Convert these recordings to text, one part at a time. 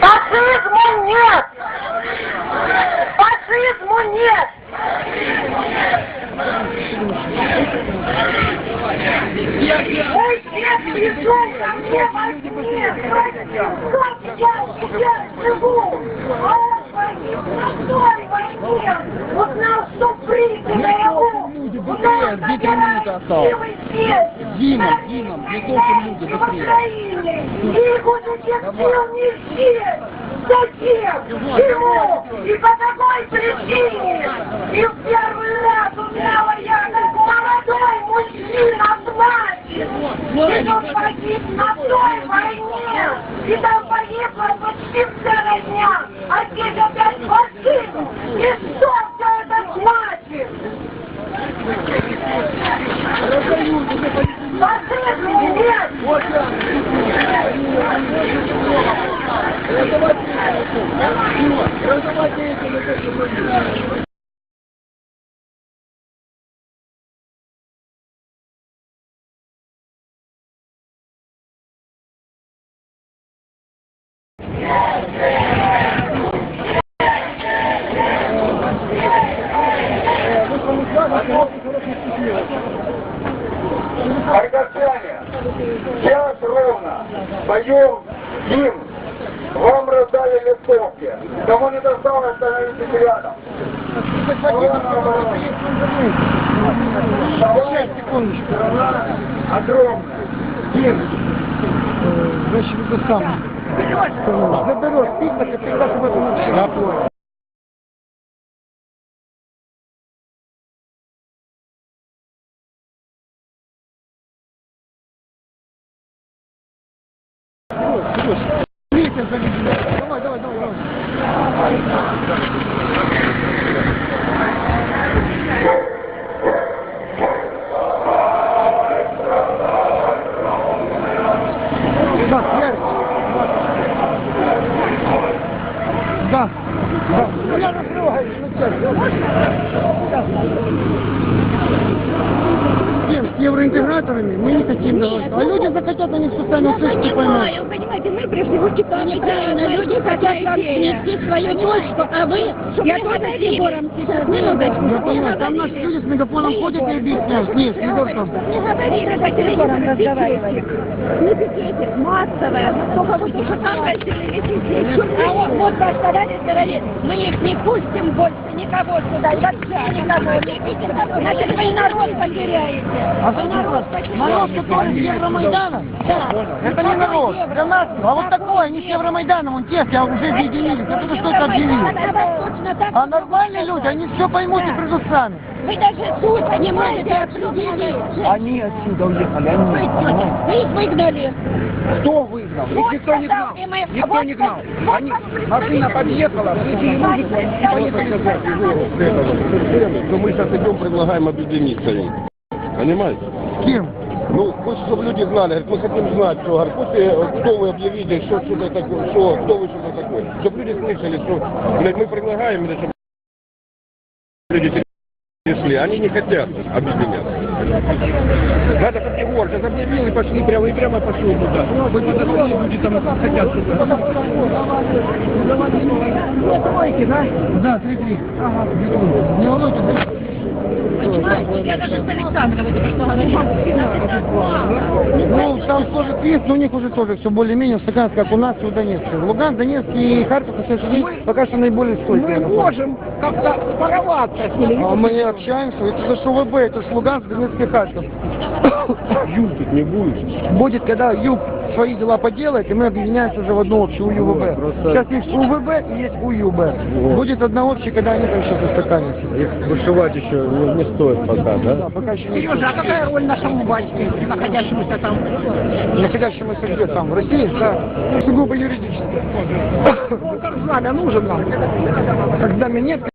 Фашизму нет! Фашизму нет! Мой дед пришел ко мне во сне, как я сейчас живу, а он погиб на той войне, узнал, что прибыль его, узнал, что я красивый здесь, Дима, Дима, мне тоже люди в быстрее. И буду сил не здесь, зачем, чему, и по какой причине, и в первый раз узнала я, как молодой мужчина плачет, и он погиб на той войне, и там погибла почти вся родня, а здесь опять фашизм, и что все это значит? Фашизм нет! Харьковчане, сейчас ровно поем им. Вам раздали листовки. Кому не досталось, становитесь рядом. Страна огромная. Им. Значит, это сам. Заберешь список, и всегда в этом все. Витя, заведи. Давай, давай, давай, давай. Да, смерть. Да, да. Ну, я накрываю, ну, Тем, с евроинтеграторами мы не хотим договариваться. А люди захотят, они все сами услышат и поймут. Понимаю, понимаете, мы пришли в Китай. Неправильно, люди хотят внести свою почту, а вы, я тоже с Егором сейчас, минуточку, Я понимаю, там наши люди с мегафоном ходят и объясняют. Нет, Егор там. не говорили, по телефону разговаривали. Не пикете, массовое, только вы только там А вот, вот ваш товарищ говорит, мы их не пустим больше никого сюда, вообще никого. Значит, вы народ потеряете. А что народ народ, который с Евромайдана? Это не народ, для нас. А вот такой, они с Евромайданом, он тех, я уже объединились, я только что это объявил. Точно так. А нормальные люди, они все поймут и придут сами. Вы даже тут не можете определить. Они отсюда уехали, они. Вы их выгнали. Кто выгнал? Их никто не гнал. и Никто не гнал. Они, машина подъехала, включили музыку, они поехали. мы сейчас идем, предлагаем объединиться им. Понимаете? Кем? Ну, хоть чтобы люди знали, говорит, мы хотим знать, что, говорит, э, кто вы объявите, что, что это такое, что, кто вы, что это такое. Чтобы люди слышали, что, блядь, мы предлагаем, или чтобы люди пришли, они не хотят объединяться. Надо как Егор, сейчас объявил и пошли прямо, и прямо пошел туда. Вы подошли, люди там хотят туда. Тройки, да? Да, три-три. Ага. Не волнуйтесь, Ну, там тоже есть, но у них уже тоже все более-менее в стаканах, как у нас и у Донецка. В Луганск, Донецк и Харьков, на день пока что наиболее стойкие. Мы можем как-то порваться с ними. А мы общаемся, это же ШВБ, это же Луганск, Донецк и Харьков. Юг тут не будет. Будет, когда Юг свои дела поделает, и мы объединяемся уже в одну общую УЮВБ. Сейчас есть УВБ и есть УЮБ. Будет одна общая, когда они там сейчас устаканятся. Их вышивать еще не, не стоит пока, Да, да? пока еще Сережа, а какая роль нашему батьке, находящемуся там? находящемуся где там, в России, да, сугубо юридически. Ну, как знамя нужен нам. Нет, как юридический пунктик,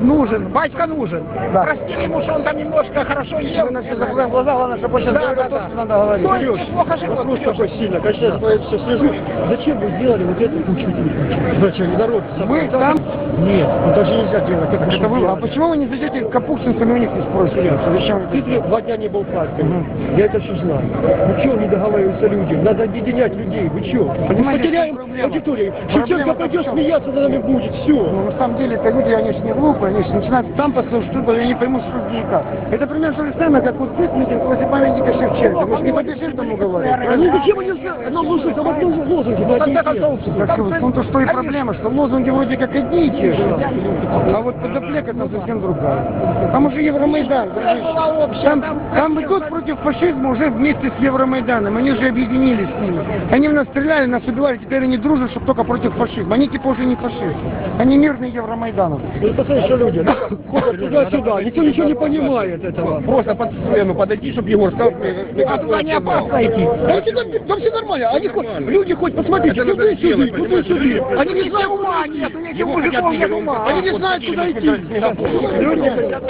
нужен. Батька нужен. Да. Прости ему, что он там немножко хорошо ел. Мы на все закроем глаза, главное, чтобы сейчас Да, говорил да, то, да. что надо говорить. Кто неплохо живет, Вопрос Сережа. такой сильно, конечно, я все слежу. Зачем вы сделали вот эту кучу? Зачем? Вы собрал. там? Нет, ну так же нельзя делать. Как Это вы, а почему вы не зайдете к Капустинцам и у них не спросите? Зачем Питере два дня не был парком. Я это все знаю. Ну что не договариваются люди? Надо объединять людей. Вы что? Понимаете, Потеряем аудиторию. Шевченко пойдет смеяться над нами будет. Все. Ну, на самом деле, это люди, они же не глупые, же начинают там послушать, что они не поймут, что и как. Это примерно то же самое, как вот здесь митинг возле памятника Шевченко. Мы же не там уговаривать. Они правильно? зачем они нам нужны там один текст? Так, ну то что и проблема, что лозунги вроде как одни и те же, а вот подоплека там совсем другая. Там уже Евромайдан. Там, там идут против фашизма уже вместе с Евромайданом, они уже объединились с ними. Они в нас стреляли, нас убивали, теперь они дружат, чтобы только против фашизма. Они типа уже не фашисты, они мирные Евромайдановцы. Ну, люди ходят туда-сюда, никто ничего не понимает этого. Просто под сцену подойти, чтобы Егор стал А туда не опасно идти. Да все, там- все нормально. Они хоть, люди хоть посмотрите, туда сюда, туда сюда. Они не знают, куда идти. Его хотят нет ума. Они не знают, куда идти. Люди хотят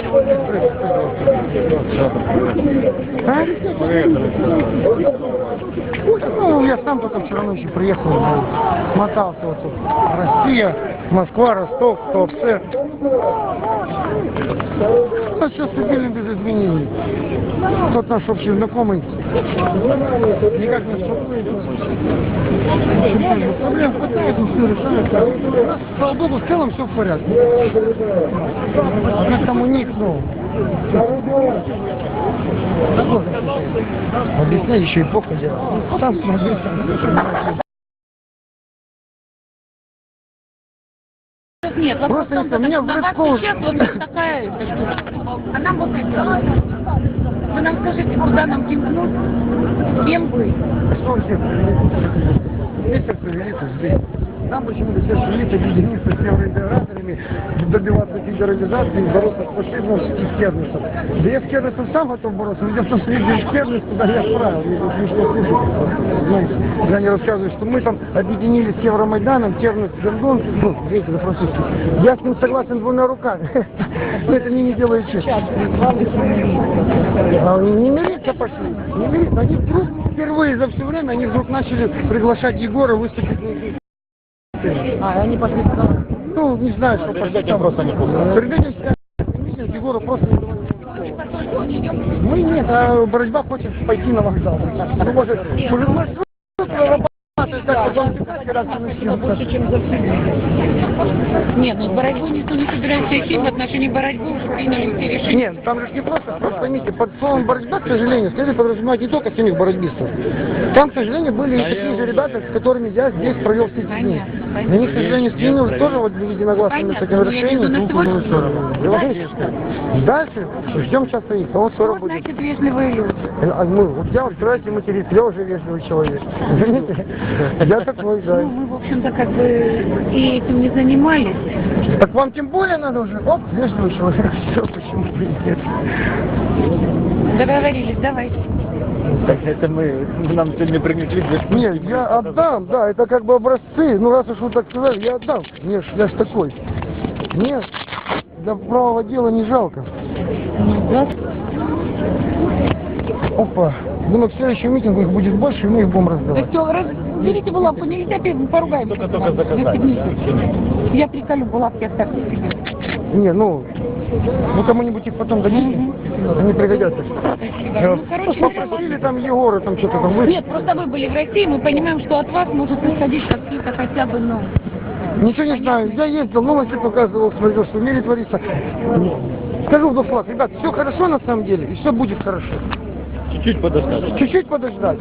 А? Ну, я сам только вчера ночью приехал, ну, мотался вот тут. Россия, Москва, Ростов, Туапсе. Ну, все стабильно без изменений. Тот наш общий знакомый никак не вступает. Проблем хватает, но все решается. Слава Богу, в целом все в порядке. Там у них, ну, Объяснять еще и плохо делать. Сам смотри, сам. Нет, вопрос Просто это меня в сейчас вот такая. А нам вот это. Вы нам скажите, куда нам кимкнуть? Кем вы? Что все Ветер повелится здесь. Нам почему-то все шевелится объединиться с евроинтеграторами, добиваться федерализации, бороться с фашизмом, с Кернесом. Да я с Кернесом сам готов бороться, но дело в том, что если Кернес туда я отправил, мне тут просто, Знаете, когда они рассказывают, что мы там объединились с Евромайданом, Кернес, Гондон, ну, видите, за французский. Я с ним согласен двумя руками. Но это мне не делает честь. А не мириться пошли, не мириться. Они вдруг, впервые за все время, они вдруг начали приглашать Егора выступить А, они пошли туда. Ну, не знаю, что пошли там. просто не сказали, митинг Егора просто не. Мы нет, а борьба хочет пойти на вокзал. Ну, может, может, Больше, чем за Нет, ну с борьбой никто не собирается идти в отношении борьбы, уже приняли все решения. Нет, там же не просто, просто поймите, под словом борьба, к сожалению, следует подразумевать не только самих борьбистов. Там, к сожалению, были и такие же ребята, с которыми я здесь провел все эти дни. На них, к сожалению, с ними уже тоже вот единогласно с этим решением. Дальше ждем часа их, скоро Вот, будет. значит, вежливые люди. А мы, вот я вот стараюсь материться, я уже вежливый человек. Извините, я такой, да. Ну, вы, в общем-то, как бы и этим не занимались. Так вам тем более надо уже, оп, вежливый человек, все, почему бы нет. Договорились, давайте. Так это мы, нам сегодня принесли Нет, я отдам, да, это как бы образцы. Ну, раз уж вы так сказали, я отдам. Нет, я ж такой. Нет, для правого дела не жалко. Опа. Думаю, к следующему митингу их будет больше, и мы их будем Да раздавать. Все, разберите булавку, нельзя поругаемся. Только- только. Застегните. Я приколю булавки, оставьте себе. Не, ну, вы кому-нибудь их потом дадите, они пригодятся. Э, Ну, короче Попросили там Егора, там что-то там вы. Нет, просто вы были в России, мы понимаем, что от вас может исходить какие-то хотя бы, ну... Ничего не знаю. Я ездил, новости показывал, смотрел, что в мире творится. Скажу в двух словах, ребят, все хорошо на самом деле, и все будет хорошо. Чуть-чуть подождать. Чуть-чуть подождать.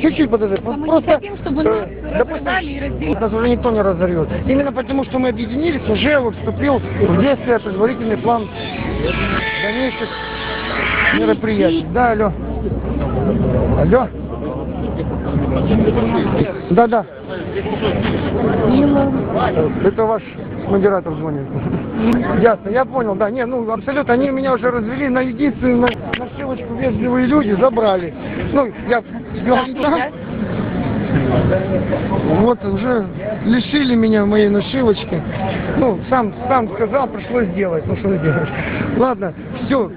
Чуть-чуть подождать. А мы не Просто, хотим, чтобы нас э, разорвали и разделили. нас уже никто не разорвет. Именно потому, что мы объединились, уже вот вступил в действие предварительный план дальнейших мероприятий. Да, алло. Алло. Да, да. Это ваш модератор звонит. Ясно, я понял, да. Не, ну абсолютно, они меня уже развели на единственную ссылочку вежливые люди, забрали. Ну, я... я- Вот уже лишили меня моей нашивочки. Ну, сам, сам сказал, пришлось сделать. Ну, что сделать. Ладно, все.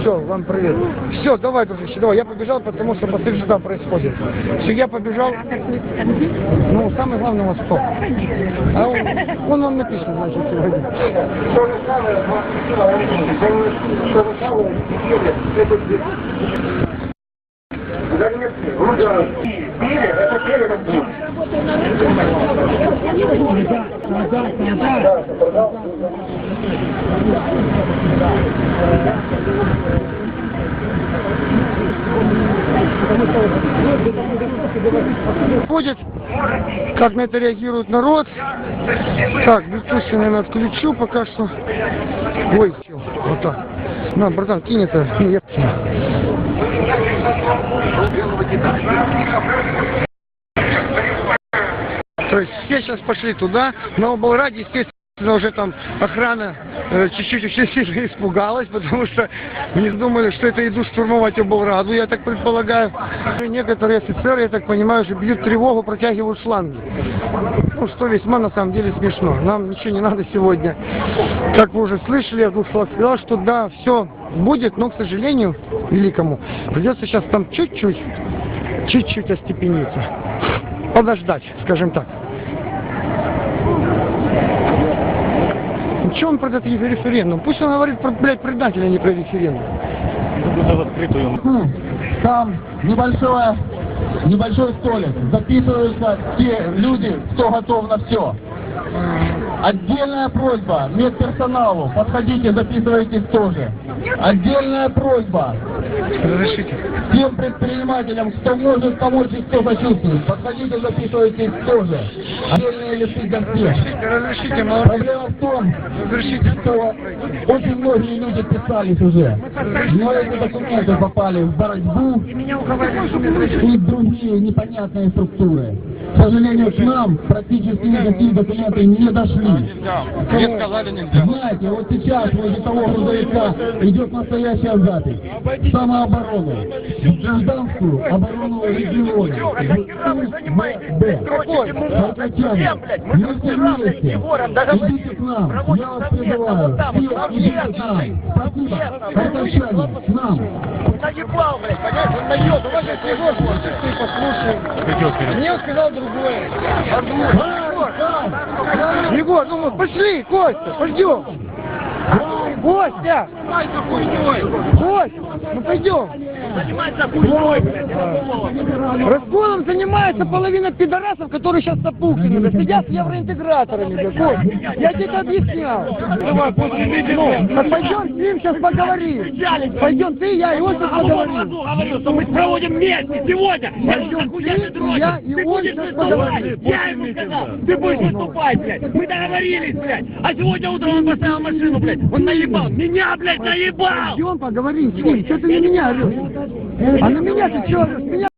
Все, вам привет. Все, давай, дружище, давай. Я побежал, потому что посмотри, что там происходит. Все, я побежал. Ну, самое главное у вас кто? А он, он вам напишет, значит, сегодня. То же самое, то же самое, это Донецкий, Луганск, Били, это Били, это Били. Да, продал. Ходит, как на это реагирует народ. Так, я, наверное, отключу пока что. Ой, все, вот так. На, братан, кинь это. Кину. То есть все сейчас пошли туда, на Облраде, естественно, уже там охрана э, чуть-чуть очень сильно испугалась, потому что не думали, что это идут штурмовать Облраду, я так предполагаю. И Некоторые офицеры, я так понимаю, уже бьют тревогу, протягивают шланги. Ну, что весьма на самом деле смешно. Нам ничего не надо сегодня. Как вы уже слышали, я двух словах сказал, что да, все будет, но, к сожалению, великому, придется сейчас там чуть-чуть, чуть-чуть остепениться. Подождать, скажем так. Ну, что он про этот референдум? Пусть он говорит про, блядь, предателя, а не про референдум. Там небольшое, небольшой столик. Записываются те люди, кто готов на все. Отдельная просьба медперсоналу. Подходите, записывайтесь тоже. Отдельная просьба Разрешите. тем предпринимателям, кто может помочь и кто сочувствует. Подходите, записывайтесь тоже. Отдельные листы конфет. Разрешите, молодцы. Проблема в том, Разрешите. что очень многие люди писались уже. Но эти документы попали в борьбу и другие непонятные структуры. К сожалению, к нам практически никакие документы не дошли. Мне сказали нельзя. Знаете, вот сейчас возле того грузовика идет настоящая запись. Самооборону. Гражданскую оборону региона. УВБ. Харкачане. Мы все вместе. Идите к нам. Я вас призываю. Все идите к нам. Спасибо. Харкачане. К нам. Наебал, блядь, понимаешь? Он наебал. Я Егор, ты послушай. Мне сказал другое. Егор, ну пошли, Костя, пойдем. Костя! Костя, ну пойдем. Занимается хуйней, блядь. Расколом занимается половина пидорасов, которые сейчас Пухтине, блядь, сидят с евроинтеграторами, блядь, Кость. Я тебе это объяснял. Давай, после видео. Ну, так пойдем с ним сейчас поговорим. Пойдем ты, я и он сейчас поговорим. говорил, что мы проводим вместе сегодня. Пойдем ты, я и он сейчас поговорим. Я ему сказал, ты будешь выступать, блядь. Мы договорились, блядь. А сегодня утром он поставил машину, блядь. Он наебал. Меня, блядь, наебал. Пойдем поговорим с ним. Что ты на меня орешь? А на меня ты что орешь? Меня